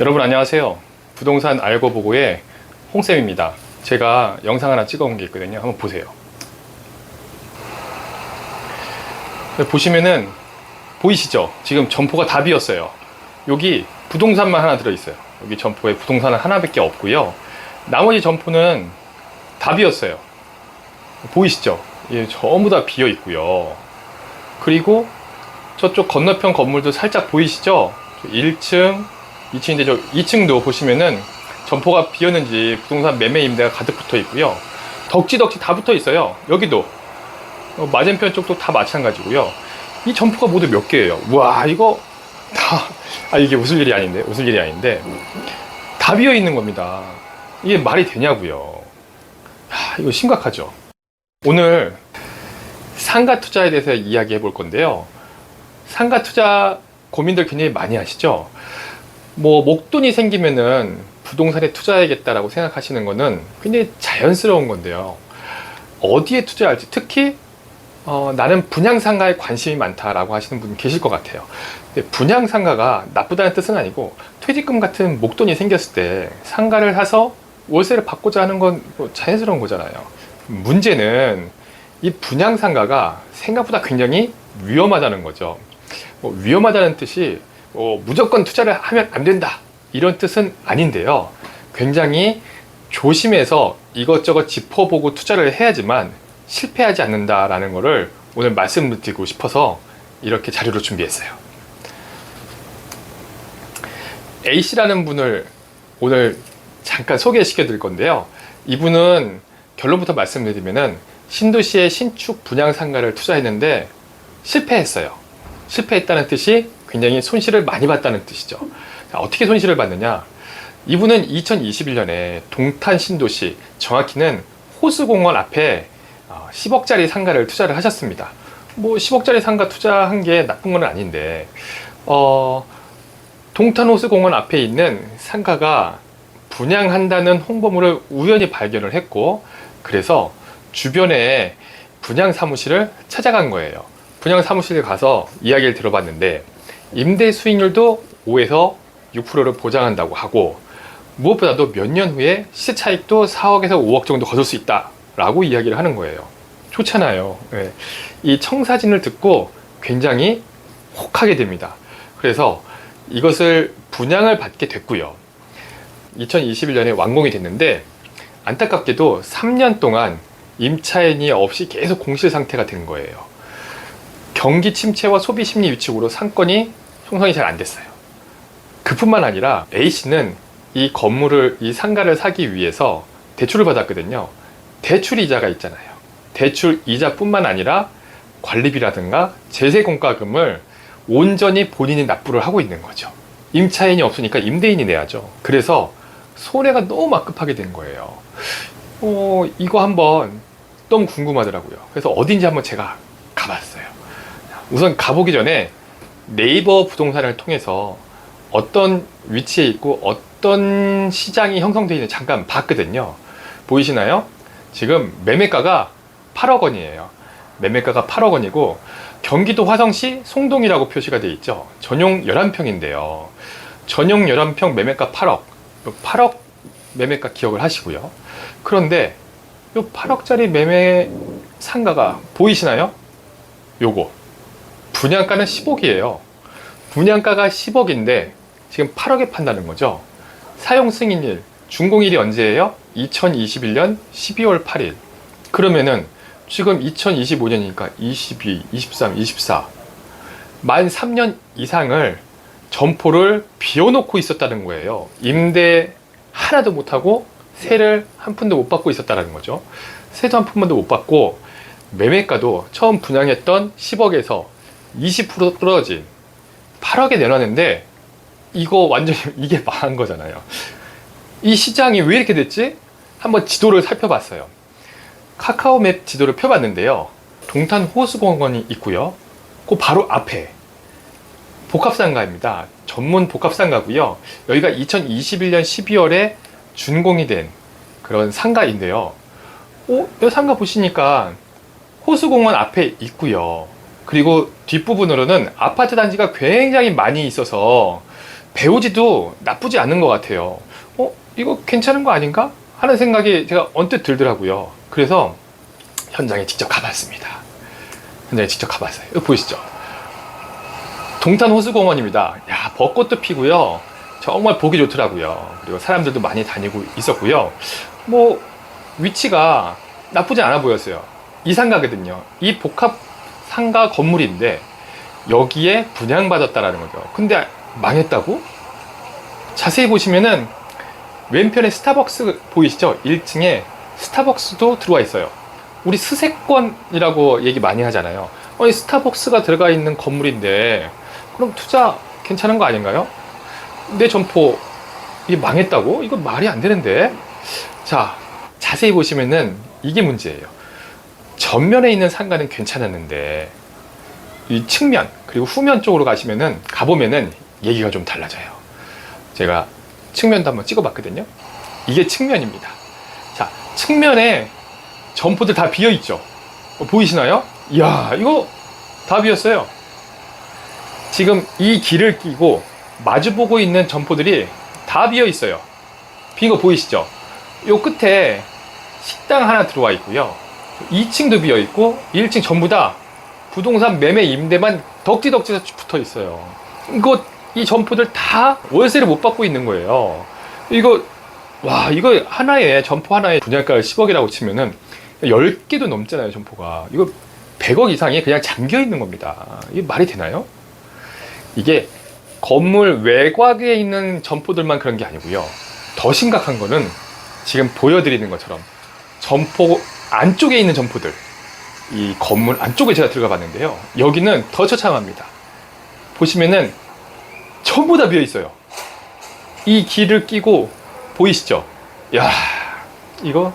여러분 안녕하세요. 부동산 알고 보고의 홍쌤입니다. 제가 영상 하나 찍어 온 게 있거든요. 한번 보세요. 네, 보시면은 보이시죠? 지금 점포가 다 비었어요. 여기 부동산만 하나 들어 있어요. 여기 점포에 부동산은 하나밖에 없고요. 나머지 점포는 다 비었어요. 보이시죠? 예, 전부 다 비어 있고요. 그리고 저쪽 건너편 건물도 살짝 보이시죠? 1층, 2층인데 저 2층도 보시면은 점포가 비었는지 부동산 매매 임대가 가득 붙어 있고요. 덕지덕지 다 붙어 있어요. 여기도 어, 맞은편 쪽도 다 마찬가지고요. 이 점포가 모두 몇 개예요? 와 이거 다 아 이게 웃을 일이 아닌데 웃을 일이 아닌데 다 비어 있는 겁니다. 이게 말이 되냐고요? 하, 이거 심각하죠. 오늘 상가 투자에 대해서 이야기해 볼 건데요. 상가 투자 고민들 굉장히 많이 하시죠? 뭐 목돈이 생기면은 부동산에 투자해야겠다라고 생각하시는 거는 굉장히 자연스러운 건데요. 어디에 투자할지 특히 어, 나는 분양 상가에 관심이 많다라고 하시는 분 계실 것 같아요. 근데 분양 상가가 나쁘다는 뜻은 아니고 퇴직금 같은 목돈이 생겼을 때 상가를 사서 월세를 받고자 하는 건 뭐 자연스러운 거잖아요. 문제는 이 분양 상가가 생각보다 굉장히 위험하다는 거죠. 뭐 위험하다는 뜻이 뭐 무조건 투자를 하면 안 된다 이런 뜻은 아닌데요. 굉장히 조심해서 이것저것 짚어보고 투자를 해야지만 실패하지 않는다라는 것을 오늘 말씀드리고 싶어서 이렇게 자료를 준비했어요. A씨라는 분을 오늘 잠깐 소개시켜 드릴 건데요. 이분은 결론부터 말씀드리면은 신도시의 신축 분양 상가를 투자했는데 실패했어요. 실패했다는 뜻이 굉장히 손실을 많이 봤다는 뜻이죠. 자, 어떻게 손실을 봤느냐? 이분은 2021년에 동탄 신도시, 정확히는 호수공원 앞에 10억짜리 상가를 투자를 하셨습니다. 뭐 10억짜리 상가 투자한 게 나쁜 건 아닌데, 어, 동탄 호수공원 앞에 있는 상가가 분양한다는 홍보물을 우연히 발견을 했고, 그래서 주변에 분양 사무실을 찾아간 거예요. 분양 사무실에 가서 이야기를 들어봤는데 임대 수익률도 5에서 6%를 보장한다고 하고 무엇보다도 몇 년 후에 시세 차익도 4억에서 5억 정도 거둘 수 있다라고 이야기를 하는 거예요. 좋잖아요. 예. 이 청사진을 듣고 굉장히 혹하게 됩니다. 그래서 이것을 분양을 받게 됐고요. 2021년에 완공이 됐는데 안타깝게도 3년 동안 임차인이 없이 계속 공실 상태가 된 거예요. 경기 침체와 소비 심리 위축으로 상권이 형성이 잘 안 됐어요. 그뿐만 아니라 A 씨는 이 건물을 이 상가를 사기 위해서 대출을 받았거든요. 대출 이자가 있잖아요. 대출 이자뿐만 아니라 관리비라든가 제세 공과금을 온전히 본인이 납부를 하고 있는 거죠. 임차인이 없으니까 임대인이 내야죠. 그래서 손해가 너무 막급하게 된 거예요. 어, 이거 한번 너무 궁금하더라고요. 그래서 어딘지 한번 제가 가봤어요. 우선 가보기 전에 네이버 부동산을 통해서 어떤 위치에 있고 어떤 시장이 형성되어 있는지 잠깐 봤거든요. 보이시나요? 지금 매매가가 8억 원이에요. 매매가가 8억 원이고 경기도 화성시 송동이라고 표시가 되어 있죠. 전용 11평인데요. 전용 11평 매매가 8억. 8억 매매가 기억을 하시고요. 그런데 이 8억짜리 매매 상가가 보이시나요? 요거 분양가는 10억이에요. 분양가가 10억인데 지금 8억에 판다는 거죠. 사용 승인일 준공일이 언제예요? 2021년 12월 8일. 그러면은 지금 2025년이니까 22, 23, 24. 만 3년 이상을 점포를 비워놓고 있었다는 거예요. 임대 하나도 못하고 세를 한 푼도 못 받고 있었다는 거죠. 세도 한 푼만도 못 받고 매매가도 처음 분양했던 10억에서 20% 떨어진 8억에 내놨는데 이거 완전히 이게 망한 거잖아요. 이 시장이 왜 이렇게 됐지? 한번 지도를 살펴봤어요. 카카오맵 지도를 펴봤는데요. 동탄 호수공원이 있고요. 그 바로 앞에 복합상가입니다. 전문 복합상가고요. 여기가 2021년 12월에 준공이 된 그런 상가인데요. 오, 이 상가 보시니까 호수공원 앞에 있고요. 그리고 뒷부분으로는 아파트 단지가 굉장히 많이 있어서 배우지도 나쁘지 않은 것 같아요. 어, 이거 괜찮은 거 아닌가? 하는 생각이 제가 언뜻 들더라고요. 그래서 현장에 직접 가봤습니다. 현장에 직접 가봤어요. 이거 보이시죠? 동탄 호수공원입니다. 야, 벚꽃도 피고요. 정말 보기 좋더라고요. 그리고 사람들도 많이 다니고 있었고요. 뭐, 위치가 나쁘지 않아 보였어요. 이 상가거든요. 이 복합 상가 건물인데, 여기에 분양받았다라는 거죠. 근데 망했다고? 자세히 보시면은, 왼편에 스타벅스 보이시죠? 1층에 스타벅스도 들어와 있어요. 우리 스세권이라고 얘기 많이 하잖아요. 아니, 스타벅스가 들어가 있는 건물인데, 그럼 투자 괜찮은 거 아닌가요? 내 점포 이게 망했다고? 이거 말이 안 되는데. 자, 자세히 보시면은 이게 문제예요. 전면에 있는 상가는 괜찮았는데 이 측면 그리고 후면 쪽으로 가시면은 가보면은 얘기가 좀 달라져요. 제가 측면도 한번 찍어봤거든요. 이게 측면입니다. 자, 측면에 점포들 다 비어 있죠. 어, 보이시나요? 이야, 이거 다 비었어요. 지금 이 길을 끼고 마주보고 있는 점포들이 다 비어 있어요. 빈 거 보이시죠? 요 끝에 식당 하나 들어와 있고요. 2층도 비어 있고 1층 전부 다 부동산 매매 임대만 덕지덕지 붙어 있어요. 이거 이 점포들 다 월세를 못 받고 있는 거예요. 이거 와 이거 하나에 점포 하나에 분양가를 10억이라고 치면은 10개도 넘잖아요 점포가. 이거 100억 이상이 그냥 잠겨 있는 겁니다. 이게 말이 되나요? 이게 건물 외곽에 있는 점포들만 그런 게 아니고요. 더 심각한 거는 지금 보여드리는 것처럼 점포 안쪽에 있는 점포들, 이 건물 안쪽에 제가 들어가 봤는데요. 여기는 더 처참합니다. 보시면은 전부 다 비어 있어요. 이 길을 끼고 보이시죠? 야, 이거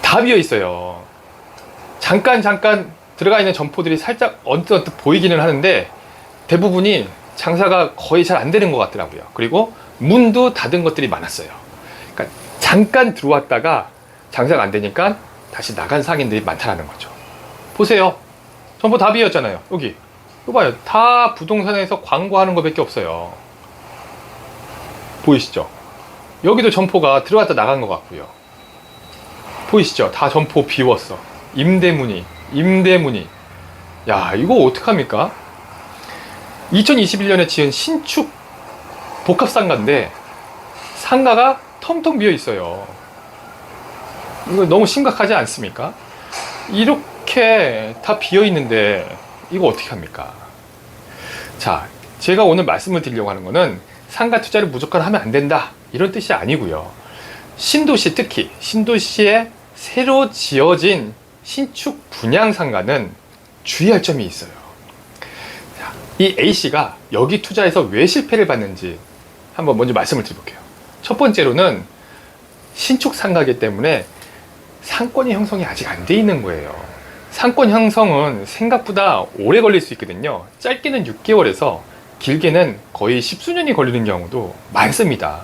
다 비어 있어요. 잠깐 잠깐 들어가 있는 점포들이 살짝 언뜻 언뜻 보이기는 하는데 대부분이 장사가 거의 잘 안 되는 것 같더라고요. 그리고 문도 닫은 것들이 많았어요. 그러니까 잠깐 들어왔다가 장사가 안 되니까 다시 나간 상인들이 많다라는 거죠. 보세요. 점포 다 비었잖아요. 여기. 이거 봐요. 다 부동산에서 광고하는 것밖에 없어요. 보이시죠? 여기도 점포가 들어갔다 나간 것 같고요. 보이시죠? 다 점포 비웠어. 임대문이, 임대문이. 야, 이거 어떡합니까? 2021년에 지은 신축 복합 상가인데 상가가 텅텅 비어 있어요. 이거 너무 심각하지 않습니까? 이렇게 다 비어 있는데 이거 어떻게 합니까? 자, 제가 오늘 말씀을 드리려고 하는 거는 상가 투자를 무조건 하면 안 된다 이런 뜻이 아니고요. 신도시 특히 신도시에 새로 지어진 신축 분양 상가는 주의할 점이 있어요. 자, 이 A씨가 여기 투자해서 왜 실패를 봤는지 한번 먼저 말씀을 드려볼게요. 첫 번째로는 신축 상가이기 때문에 상권이 형성이 아직 안 돼 있는 거예요. 상권 형성은 생각보다 오래 걸릴 수 있거든요. 짧게는 6개월에서 길게는 거의 십수년이 걸리는 경우도 많습니다.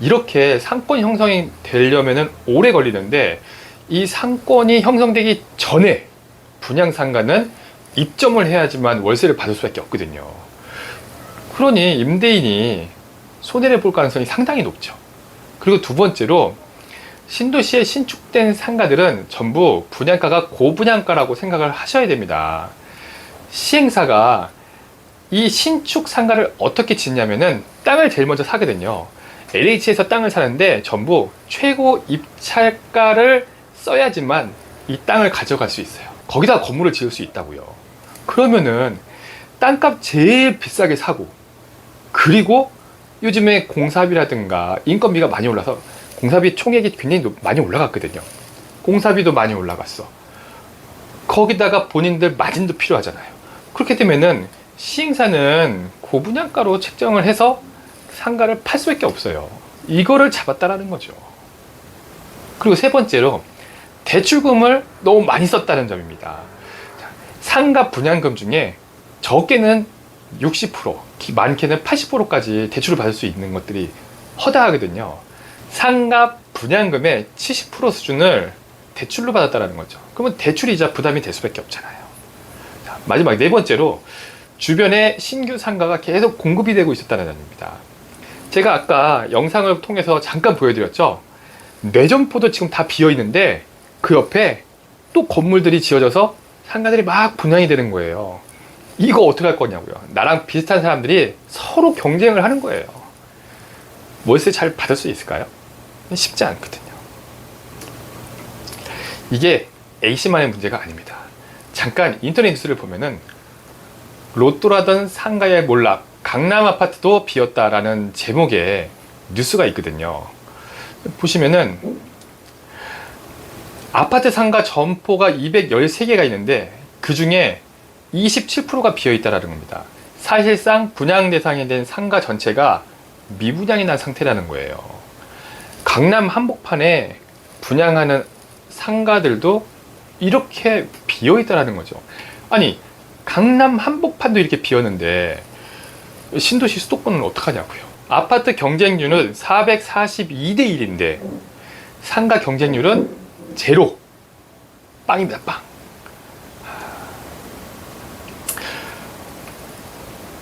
이렇게 상권 형성이 되려면 오래 걸리는데 이 상권이 형성되기 전에 분양 상가는 입점을 해야지만 월세를 받을 수밖에 없거든요. 그러니 임대인이 손해를 볼 가능성이 상당히 높죠. 그리고 두 번째로 신도시에 신축된 상가들은 전부 분양가가 고분양가라고 생각을 하셔야 됩니다. 시행사가 이 신축 상가를 어떻게 짓냐면은 땅을 제일 먼저 사거든요. LH에서 땅을 사는데 전부 최고 입찰가를 써야지만 이 땅을 가져갈 수 있어요. 거기다 건물을 지을 수 있다고요. 그러면은 땅값 제일 비싸게 사고 그리고 요즘에 공사비라든가 인건비가 많이 올라서 공사비 총액이 굉장히 높- 많이 올라갔거든요. 공사비도 많이 올라갔어. 거기다가 본인들 마진도 필요하잖아요. 그렇게 되면은 시행사는 고분양가로 책정을 해서 상가를 팔 수밖에 없어요. 이거를 잡았다라는 거죠. 그리고 세 번째로 대출금을 너무 많이 썼다는 점입니다. 자, 상가 분양금 중에 적게는 60%, 기- 많게는 80%까지 대출을 받을 수 있는 것들이 허다하거든요. 상가 분양금의 70% 수준을 대출로 받았다라는 거죠. 그러면 대출 이자 부담이 될 수밖에 없잖아요. 자, 마지막 네 번째로 주변에 신규 상가가 계속 공급이 되고 있었다는 점입니다. 제가 아까 영상을 통해서 잠깐 보여드렸죠. 뇌점포도 지금 다 비어 있는데 그 옆에 또 건물들이 지어져서 상가들이 막 분양이 되는 거예요. 이거 어떻게 할 거냐고요. 나랑 비슷한 사람들이 서로 경쟁을 하는 거예요. 월세 잘 받을 수 있을까요? 쉽지 않거든요. 이게 A씨만의 문제가 아닙니다. 잠깐 인터넷 뉴스를 보면은 로또라던 상가의 몰락, 강남 아파트도 비었다라는 제목의 뉴스가 있거든요. 보시면은 아파트 상가 점포가 213개가 있는데 그 중에 27%가 비어 있다라는 겁니다. 사실상 분양 대상이 된 상가 전체가 미분양이 난 상태라는 거예요. 강남 한복판에 분양하는 상가들도 이렇게 비어 있다라는 거죠. 아니, 강남 한복판도 이렇게 비었는데 신도시 수도권은 어떡하냐고요. 아파트 경쟁률은 442대 1인데 상가 경쟁률은 제로. 빵입니다, 빵.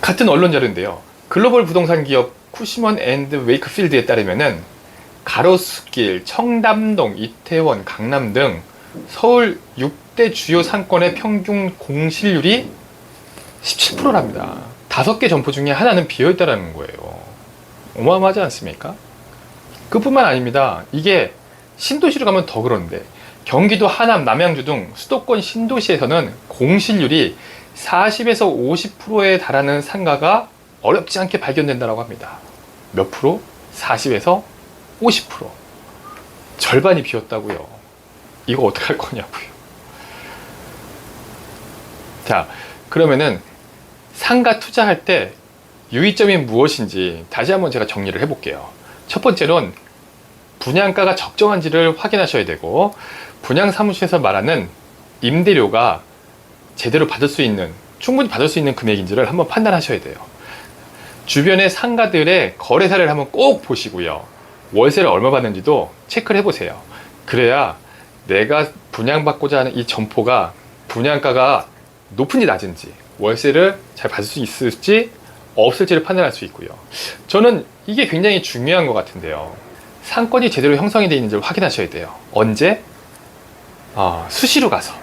같은 언론 자료인데요. 글로벌 부동산 기업 쿠시먼 앤드 웨이크필드에 따르면은 가로수길, 청담동, 이태원, 강남 등 서울 6대 주요 상권의 평균 공실률이 17%랍니다. 다섯 개 점포 중에 하나는 비어 있다라는 거예요. 어마어마하지 않습니까? 그뿐만 아닙니다. 이게 신도시로 가면 더 그런데 경기도 하남, 남양주 등 수도권 신도시에서는 공실률이 40에서 50%에 달하는 상가가 어렵지 않게 발견된다고 합니다. 몇 프로? 40에서 50%. 절반이 비었다고요. 이거 어떻게 할 거냐고요. 자, 그러면은 상가 투자할 때 유의점이 무엇인지 다시 한번 제가 정리를 해볼게요. 첫 번째로는 분양가가 적정한지를 확인하셔야 되고 분양 사무실에서 말하는 임대료가 제대로 받을 수 있는 충분히 받을 수 있는 금액인지를 한번 판단하셔야 돼요. 주변의 상가들의 거래사를 한번 꼭 보시고요. 월세를 얼마 받는지도 체크를 해보세요. 그래야 내가 분양받고자 하는 이 점포가 분양가가 높은지 낮은지 월세를 잘 받을 수 있을지 없을지를 판단할 수 있고요. 저는 이게 굉장히 중요한 것 같은데요. 상권이 제대로 형성이 되어 있는지를 확인하셔야 돼요. 언제? 어, 수시로 가서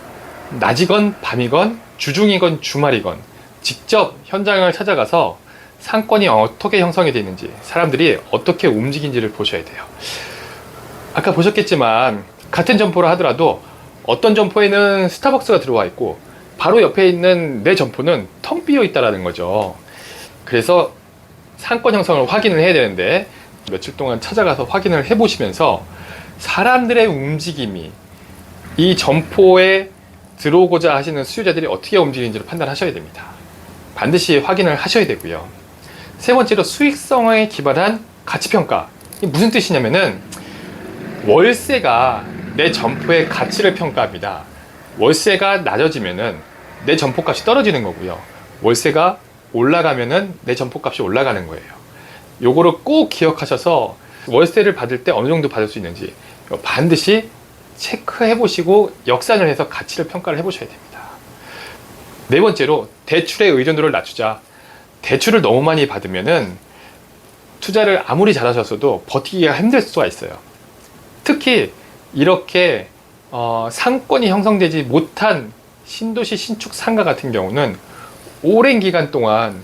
낮이건 밤이건 주중이건 주말이건 직접 현장을 찾아가서 상권이 어떻게 형성이 되어 있는지 사람들이 어떻게 움직이는지를 보셔야 돼요. 아까 보셨겠지만 같은 점포를 하더라도 어떤 점포에는 스타벅스가 들어와 있고 바로 옆에 있는 내 점포는 텅 비어 있다라는 거죠. 그래서 상권 형성을 확인을 해야 되는데 며칠 동안 찾아가서 확인을 해 보시면서 사람들의 움직임이 이 점포에 들어오고자 하시는 수요자들이 어떻게 움직이는지를 판단하셔야 됩니다. 반드시 확인을 하셔야 되고요. 세 번째로 수익성에 기반한 가치평가. 이게 무슨 뜻이냐면은 월세가 내 점포의 가치를 평가합니다. 월세가 낮아지면은 내 점포값이 떨어지는 거고요. 월세가 올라가면은 내 점포값이 올라가는 거예요. 요거를 꼭 기억하셔서 월세를 받을 때 어느 정도 받을 수 있는지 반드시 체크해 보시고 역산을 해서 가치를 평가를 해 보셔야 됩니다. 네 번째로 대출의 의존도를 낮추자. 대출을 너무 많이 받으면은 투자를 아무리 잘하셨어도 버티기가 힘들 수가 있어요. 특히 이렇게 어, 상권이 형성되지 못한 신도시 신축 상가 같은 경우는 오랜 기간 동안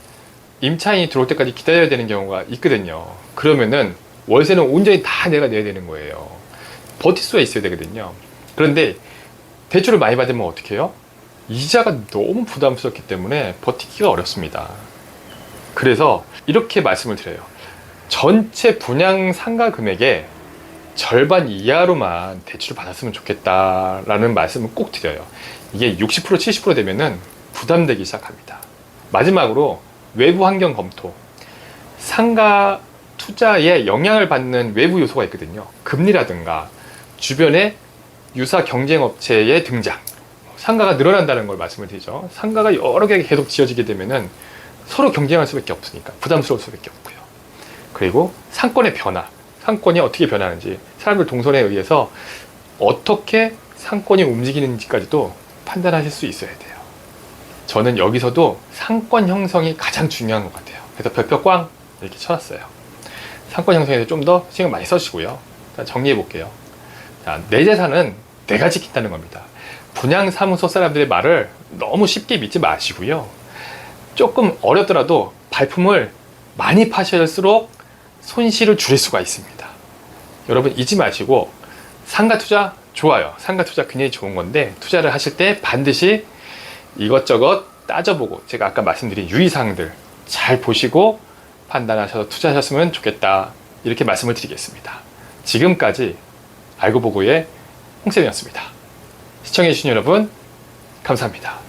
임차인이 들어올 때까지 기다려야 되는 경우가 있거든요. 그러면은 월세는 온전히 다 내가 내야 되는 거예요. 버틸 수가 있어야 되거든요. 그런데 대출을 많이 받으면 어떻게 해요? 이자가 너무 부담스럽기 때문에 버티기가 어렵습니다. 그래서 이렇게 말씀을 드려요. 전체 분양 상가 금액의 절반 이하로만 대출을 받았으면 좋겠다라는 말씀을 꼭 드려요. 이게 60% 70% 되면은 부담되기 시작합니다. 마지막으로 외부 환경 검토. 상가 투자에 영향을 받는 외부 요소가 있거든요. 금리라든가 주변의 유사 경쟁 업체의 등장. 상가가 늘어난다는 걸 말씀을 드리죠. 상가가 여러 개 계속 지어지게 되면은 서로 경쟁할 수밖에 없으니까 부담스러울 수밖에 없고요. 그리고 상권의 변화. 상권이 어떻게 변하는지 사람들 동선에 의해서 어떻게 상권이 움직이는지까지도 판단하실 수 있어야 돼요. 저는 여기서도 상권 형성이 가장 중요한 것 같아요. 그래서 별표 꽝 이렇게 쳐놨어요. 상권 형성에 좀더 신경 많이 써주시고요. 자, 정리해 볼게요. 자, 내 재산은 내가 지킨다는 겁니다. 분양 사무소 사람들의 말을 너무 쉽게 믿지 마시고요. 조금 어렵더라도 발품을 많이 파실수록 손실을 줄일 수가 있습니다. 여러분 잊지 마시고 상가 투자 좋아요. 상가 투자 굉장히 좋은 건데 투자를 하실 때 반드시 이것저것 따져보고 제가 아까 말씀드린 유의사항들 잘 보시고 판단하셔서 투자하셨으면 좋겠다. 이렇게 말씀을 드리겠습니다. 지금까지 알고 보고의 홍쌤이었습니다. 시청해주신 여러분 감사합니다.